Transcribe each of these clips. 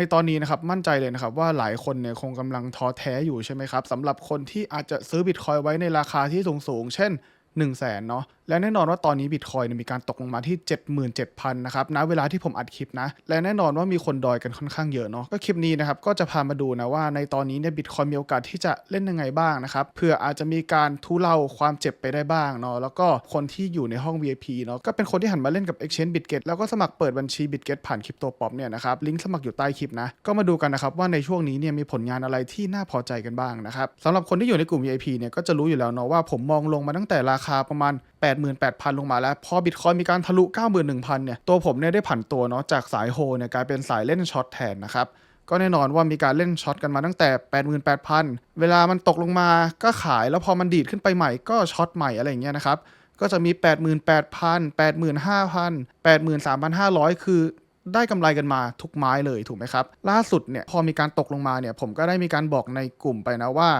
ในตอนนี้นะครับมั่นใจเลยนะครับว่าหลายคนเนี่ยคงกำลังท้อแท้อยู่ใช่ไหมครับสำหรับคนที่อาจจะซื้อบิตคอยไว้ในราคาที่สูงๆเช่น 1 0 0 0 0แสนเนาะและแน่นอนว่าตอนนี้บิตคอยมีการตกลงมาที่ 77,000นะครับณเวลาที่ผมอัดคลิปนะ และแน่นอนว่ามีคนดอยกันค่อนข้างเยอะเนาะก็คลิปนี้นะครับก็จะพามาดูนะว่าในตอนนี้เนี่ยบิตคอยมีโอกาสที่จะเล่นยังไงบ้างนะครับเพื่ออาจจะมีการทุเลาความเจ็บไปได้บ้างเนาะแล้วก็คนที่อยู่ในห้อง VIP เนาะก็เป็นคนที่หันมาเล่นกับ Exchange Bitget แล้วก็สมัครเปิดบัญชี Bitget ผ่านคริปโตป๊อปเนี่ยนะครับลิงก์สมัครอยู่ใต้คลิปนะก็มาดูกันนะครับว่าในช่วงนี้เนี่ยมีผลงานอะไรที่น่าพอใจกันบ้างนะครับสำหรับคนที่อยู่ในกลุ่ม VIP เนี่ยก็จะรู้อยู่แล้วเนาะว่าผมมองลงมาตั้งแต่ราคาประมาณ 88,000 ลงมาแล้ว พอบิตคอยมีการทะลุ 91,000 เนี่ย ตัวผมเนี่ยได้ผันตัวเนาะจากสายโฮเนี่ยกลายเป็นสายเล่นช็อตแทนนะครับก็แน่นอนว่ามีการเล่นช็อตกันมาตั้งแต่ 88,000 เวลามันตกลงมาก็ขายแล้วพอมันดีดขึ้นไปใหม่ก็ช็อตใหม่อะไรอย่างเงี้ยนะครับ ก็จะมี 88,000 85,000 83,500 คือได้กำไรกันมาทุกไม้เลยถูกไหมครับ ล่าสุดเนี่ยพอมีการตกลงมาเนี่ยผมก็ได้มีการบอกในกลุ่มไปนะว่า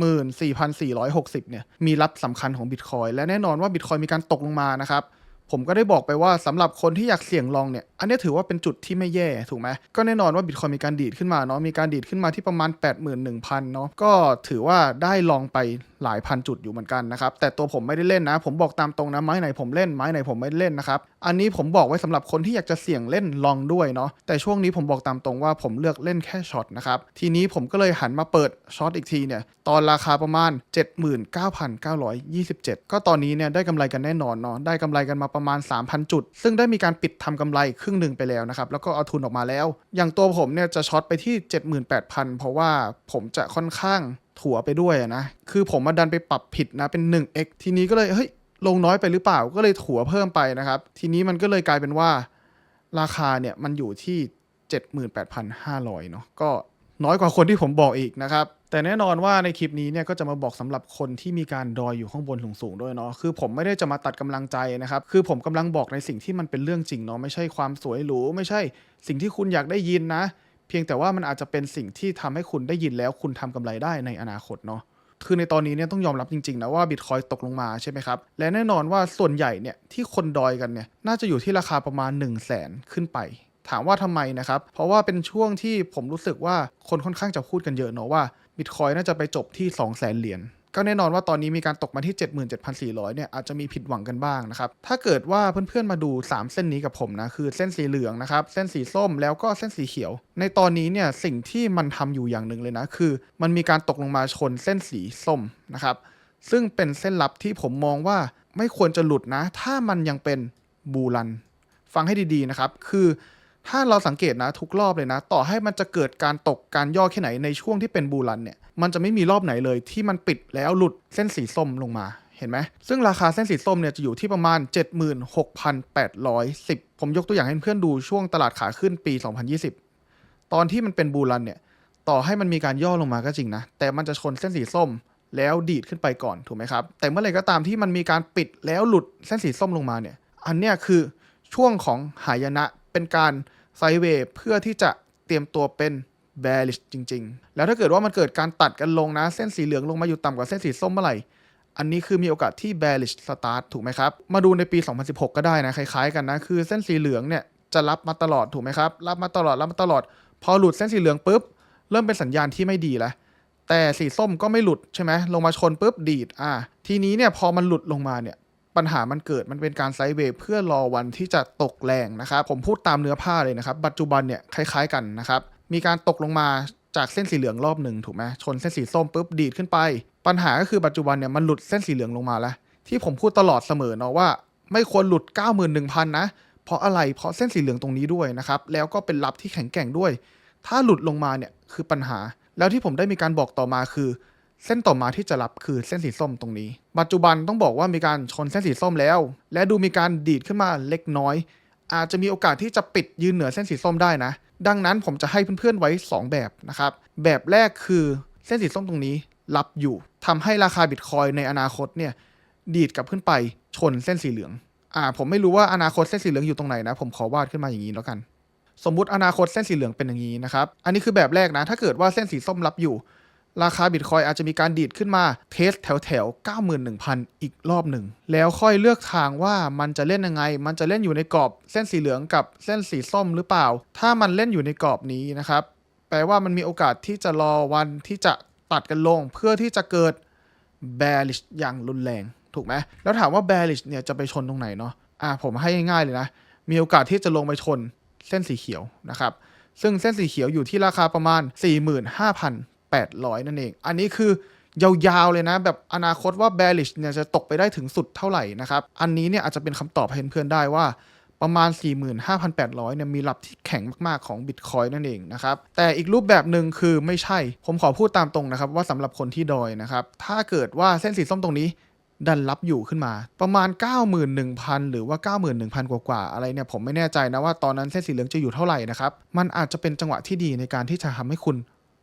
14,460 เนี่ย มีรับสำคัญของบิตคอยและแน่นอนว่าบิตคอยมีการตกลงมานะครับ ผมก็ได้บอกไปว่าสำหรับคนที่อยากเสี่ยงลองเนี่ย อันนี้ถือว่าเป็นจุดที่ไม่แย่ถูกไหม ก็แน่นอนว่า Bitcoin มีการดีดขึ้นมาเนาะ มีการดีดขึ้นมาที่ประมาณ 81,000 เนาะ ก็ถือว่าได้ลองไปหลายพันจุดอยู่เหมือนกันนะครับ แต่ตัวผมไม่ได้เล่นนะ ผมบอกตามตรงนะ ไม้ไหนผมเล่น ไม้ไหนผมไม่เล่นนะครับ อันนี้ผมบอกไว้สำหรับคนที่อยากจะเสี่ยงเล่นลองด้วยเนาะ แต่ช่วงนี้ผมบอกตามตรงว่าผมเลือกเล่นแค่ช็อตนะครับ ทีนี้ผมก็เลยหันมาเปิดช็อตอีกทีเนี่ย ตอนราคาประมาณ 79,927 ก็ตอนนี้เนี่ยได้กำไรกันแน่นอนเนาะ ได้กำไรกันมาประมาณ 3,000 จุด ซึ่งได้มีการปิดทำกำไรครึ่งหนึ่งไปแล้วนะครับ แล้วก็เอาทุนออกมาแล้ว อย่างตัวผมเนี่ยจะช็อตไปที่ 78,000 เพราะว่าผมจะค่อนข้างถัวไปด้วยนะ คือผมมาดันไปปรับผิดนะเป็น 1x ทีนี้ก็เลยเฮ้ยลงน้อยไปหรือเปล่าก็เลยถัวเพิ่มไปนะครับ ทีนี้มันก็เลยกลายเป็นว่า ราคาเนี่ยมันอยู่ที่ 78,500เนาะก็น้อยกว่าคนที่ผมบอกอีกนะครับ แต่แน่นอนว่าในคลิปนี้เนี่ยก็จะมาบอกสำหรับคนที่มีการดอยอยู่ข้างบนสูงๆด้วยเนาะคือผมไม่ได้จะมาตัดกำลังใจนะครับคือผมกำลังบอกในสิ่งที่มันเป็นเรื่องจริงเนาะไม่ใช่ความสวยหรูไม่ใช่สิ่งที่คุณอยากได้ยินนะ เพียงแต่ว่ามันอาจจะเป็นสิ่งที่ทำให้คุณได้ยินแล้ว คุณทำกำไรได้ในอนาคตเนาะคือในตอนนี้เนี่ยต้องยอมรับจริงๆนะว่าบิตคอยตกลงมาใช่ไหมครับ และแน่นอนว่าส่วนใหญ่เนี่ยที่คนดอยกันเนี่ยน่าจะอยู่ที่ราคาประมาณ 1 0 0 0 0แสนขึ้นไป ถามว่าทำไมนะครับ เพราะว่าเป็นช่วงที่ผมรู้สึกว่าคนค่อนข้างจะพูดกันเยอะเนาะว่า บิตคอยน่าจะไปจบที่ 2 0 0แสนเหรียญก็แน่นอนว่าตอนนี้มีการตกมาที่ 77,400 เนี่ยอาจจะมีผิดหวังกันบ้างนะครับ ถ้าเกิดว่าเพื่อนๆมาดู 3 เส้นนี้กับผมนะ คือเส้นสีเหลืองนะครับ เส้นสีส้มแล้วก็เส้นสีเขียว ในตอนนี้เนี่ยสิ่งที่มันทำอยู่อย่างหนึ่งเลยนะ คือ มันมีการตกลงมาชนเส้นสีส้มนะครับ ซึ่งเป็นเส้นลับที่ผมมองว่าไม่ควรจะหลุดนะ ถ้ามันยังเป็นบูรัน ฟังให้ดีๆนะครับ คือ ถ้าเราสังเกตนะทุกรอบเลยนะ ต่อให้มันจะเกิดการตกการย่อแค่ไหนในช่วงที่เป็นบูรันเนี่ยมันจะไม่มีรอบไหนเลยที่มันปิดแล้วหลุดเส้นสีส้มลงมาเห็นไหมซึ่งราคาเส้นสีส้มเนี่ยจะอยู่ที่ประมาณ 76,810 ผมยกตัวอย่างให้เพื่อนดูช่วงตลาดขาขึ้นปี 2020 ตอนที่มันเป็นบูรันเนี่ยต่อให้มันมีการย่อลงมาก็จริงนะ แต่มันจะชนเส้นสีส้มแล้วดีดขึ้นไปก่อนถูกไหมครับ แต่เมื่อไหร่ก็ตามที่มันมีการปิดแล้วหลุดเส้นสีส้มลงมาเนี่ย อันเนี้ยคือช่วงของหายนะ เป็นการไซเวย์เพื่อที่จะเตรียมตัวเป็น bearish จริง ๆ แล้วถ้าเกิดว่ามันเกิดการตัดกันลงนะ เส้นสีเหลืองลงมาอยู่ต่ำกว่าเส้นสีส้มเมื่อไหร่ อันนี้คือมีโอกาสที่ bearish start ถูกไหมครับ มาดูในปี 2016 ก็ได้นะ คล้ายๆกันนะ คือเส้นสีเหลืองเนี่ยจะรับมาตลอดถูกไหมครับ รับมาตลอด รับมาตลอด พอหลุดเส้นสีเหลืองปุ๊บ เริ่มเป็นสัญญาณที่ไม่ดีแล้ว แต่สีส้มก็ไม่หลุดใช่ไหมลงมาชนปุ๊บดีด อ่า ทีนี้เนี่ยพอมันหลุดลงมาเนี่ย ปัญหามันเกิดมันเป็นการไซด์เวย์เพื่อรอวันที่จะตกแรงนะครับผมพูดตามเนื้อผ้าเลยนะครับ ปัจจุบันเนี่ยคล้ายๆกันนะครับ มีการตกลงมาจากเส้นสีเหลืองรอบหนึ่งถูกไหมชนเส้นสีส้มปุ๊บดีดขึ้นไป ปัญหาก็คือปัจจุบันเนี่ยมันหลุดเส้นสีเหลืองลงมาแล้ว ที่ผมพูดตลอดเสมอเนาะว่า ไม่ควรหลุด 91,000 นะ เพราะอะไรเพราะเส้นสีเหลืองตรงนี้ด้วยนะครับแล้วก็เป็นรับที่แข็งแกร่งด้วย ถ้าหลุดลงมาเนี่ยคือปัญหา แล้วที่ผมได้มีการบอกต่อมาคือ เส้นต่อมาที่จะรับคือเส้นสีส้มตรงนี้ ปัจจุบันต้องบอกว่ามีการชนเส้นสีส้มแล้ว และดูมีการดีดขึ้นมาเล็กน้อย อาจจะมีโอกาสที่จะปิดยืนเหนือเส้นสีส้มได้นะ ดังนั้นผมจะให้เพื่อนๆไว้ 2 แบบนะครับ แบบแรกคือเส้นสีส้มตรงนี้รับอยู่ทำให้ราคาบิตคอยในอนาคตเนี่ยดีดกลับขึ้นไปชนเส้นสีเหลือง อ่า ผมไม่รู้ว่าอนาคตเส้นสีเหลืองอยู่ตรงไหนนะ ผมขอวาดขึ้นมาอย่างนี้แล้วกัน สมมุติอนาคตเส้นสีเหลืองเป็นอย่างนี้นะครับ อันนี้คือแบบแรกนะ ถ้าเกิดว่าเส้นสีส้มรับอยู่ ราคาบิตคอยอาจจะมีการดีดขึ้นมาเทสแถวแถว91,000 อีกรอบหนึ่ง แล้วค่อยเลือกทางว่ามันจะเล่นยังไง มันจะเล่นอยู่ในกรอบเส้นสีเหลืองกับเส้นสีส้มหรือเปล่า ถ้ามันเล่นอยู่ในกรอบนี้นะครับ แปลว่ามันมีโอกาสที่จะรอวันที่จะตัดกันลง เพื่อที่จะเกิด bearish อย่างรุนแรง ถูกไหม แล้วถามว่า bearish เนี่ยจะไปชนตรงไหนเนาะ อ่าผมให้ง่ายๆเลยนะ มีโอกาสที่จะลงไปชนเส้นสีเขียวนะครับ ซึ่งเส้นสีเขียวอยู่ที่ราคาประมาณ 800 นั่นเอง อันนี้คือยาวๆเลยนะ แบบอนาคตว่า bearish เนี่ยจะตกไปได้ถึงสุดเท่าไหร่นะครับ อันนี้เนี่ยอาจจะเป็นคำตอบให้เพื่อนๆได้ว่าประมาณ 45,800 เนี่ยมีรับที่แข็งมากๆของ Bitcoin นั่นเองนะครับ แต่อีกรูปแบบหนึ่งคือไม่ใช่ ผมขอพูดตามตรงนะครับ ว่าสำหรับคนที่ดอยนะครับ ถ้าเกิดว่าเส้นสีส้มตรงนี้ดันรับอยู่ขึ้นมา ประมาณ 91,000 หรือว่า 91,000 กว่าๆอะไรเนี่ยผมไม่แน่ใจนะว่าตอนนั้นเส้นสีเหลืองจะอยู่เท่าไหร่นะครับ มันอาจจะเป็นจังหวะที่ดีในการที่จะทำให้คุณ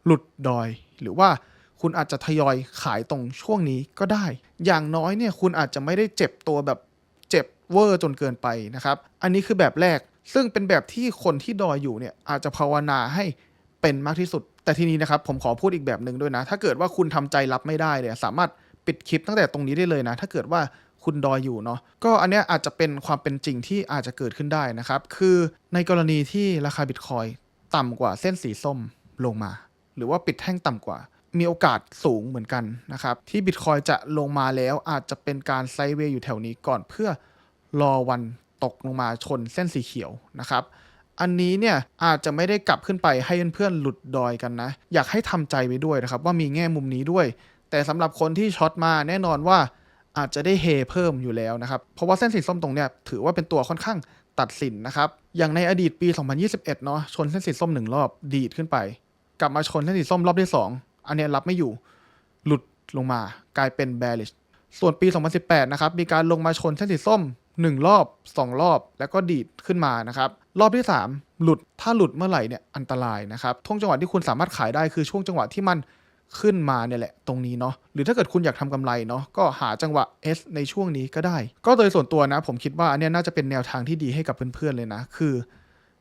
หลุดดอย หรือว่าคุณอาจจะทยอยขายตรงช่วงนี้ก็ได้ อย่างน้อยเนี่ยคุณอาจจะไม่ได้เจ็บตัวแบบเจ็บเวอร์จนเกินไปนะครับ อันนี้คือแบบแรก ซึ่งเป็นแบบที่คนที่ดอยอยู่เนี่ยอาจจะภาวนาให้เป็นมากที่สุด แต่ทีนี้นะครับผมขอพูดอีกแบบหนึ่งด้วยนะ ถ้าเกิดว่าคุณทำใจรับไม่ได้เนี่ยสามารถปิดคลิปตั้งแต่ตรงนี้ได้เลยนะ ถ้าเกิดว่าคุณดอยอยู่เนาะ ก็อันเนี้ยอาจจะเป็นความเป็นจริงที่อาจจะเกิดขึ้นได้นะครับ คือในกรณีที่ราคาบิตคอยต่ำกว่าเส้นสีส้มลงมา หรือว่าปิดแท่งต่ำกว่า มีโอกาสสูงเหมือนกันนะครับ ที่บิตคอยจะลงมาแล้วอาจจะเป็นการไซด์เวย์อยู่แถวนี้ก่อนเพื่อรอวันตกลงมาชนเส้นสีเขียวนะครับ อันนี้เนี่ยอาจจะไม่ได้กลับขึ้นไปให้เพื่อนๆหลุดดอยกันนะ อยากให้ทำใจไว้ด้วยนะครับ ว่ามีแง่มุมนี้ด้วย แต่สำหรับคนที่ช็อตมาแน่นอนว่าอาจจะได้เฮเพิ่มอยู่แล้วนะครับ เพราะว่าเส้นสีส้มตรงเนี้ยถือว่าเป็นตัวค่อนข้างตัดสินนะครับ อย่างในอดีตปี 2021 เนาะชนเส้นสีส้มหนึ่งรอบดีดขึ้นไป กลับมาชนเส้นสีส้มรอบที่2อันนี้รับไม่อยู่ หลุดลงมากลายเป็น bearish ส่วนปี 2018 นะครับ มีการลงมาชนเส้นสีส้ม 1 รอบ 2 รอบ แล้วก็ดีดขึ้นมานะครับ รอบที่ 3 หลุด ถ้าหลุดเมื่อไหร่เนี่ยอันตรายนะครับท่วงจังหวะที่คุณสามารถขายได้คือช่วงจังหวะที่มันขึ้นมาเนี่ยแหละตรงนี้เนาะ หรือถ้าเกิดคุณอยากทำกำไรเนาะ ก็หาจังหวะ S ในช่วงนี้ก็ได้ ก็โดยส่วนตัวนะ ผมคิดว่าอันนี้น่าจะเป็นแนวทางที่ดีให้กับเพื่อนๆเลยนะ คือ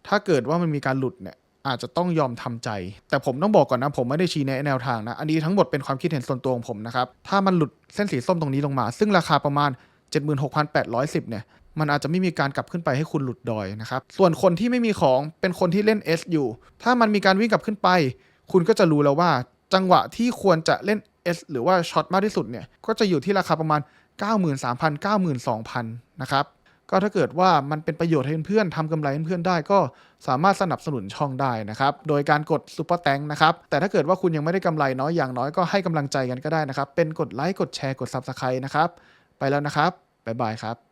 ถ้าเกิดว่ามันมีการหลุดเนี่ย อาจจะต้องยอมทำใจ แต่ผมต้องบอกก่อนนะ ผมไม่ได้ชี้แนะแนวทางนะ อันนี้ทั้งหมดเป็นความคิดเห็นส่วนตัวของผมนะครับ ถ้ามันหลุดเส้นสีส้มตรงนี้ลงมา ซึ่งราคาประมาณ 76,810 เนี่ย มันอาจจะไม่มีการกลับขึ้นไปให้คุณหลุดดอยนะครับ ส่วนคนที่ไม่มีของเป็นคนที่เล่น S อยู่ ถ้ามันมีการวิ่งกลับขึ้นไป คุณก็จะรู้แล้วว่า จังหวะที่ควรจะเล่น S หรือว่าช็อตมากที่สุดเนี่ย ก็จะอยู่ที่ราคาประมาณ 93,000 92,000 นะครับ ก็ถ้าเกิดว่ามันเป็นประโยชน์ให้เพื่อนๆทำกำไรให้เพื่อนๆได้ก็สามารถสนับสนุนช่องได้นะครับ โดยการกดซุปเปอร์แตงนะครับ แต่ถ้าเกิดว่าคุณยังไม่ได้กำไรน้อยอย่างน้อยก็ให้กำลังใจกันก็ได้นะครับ เป็นกดไลค์กดแชร์กดซับสไครต์นะครับ ไปแล้วนะครับ บ๊ายบายครับ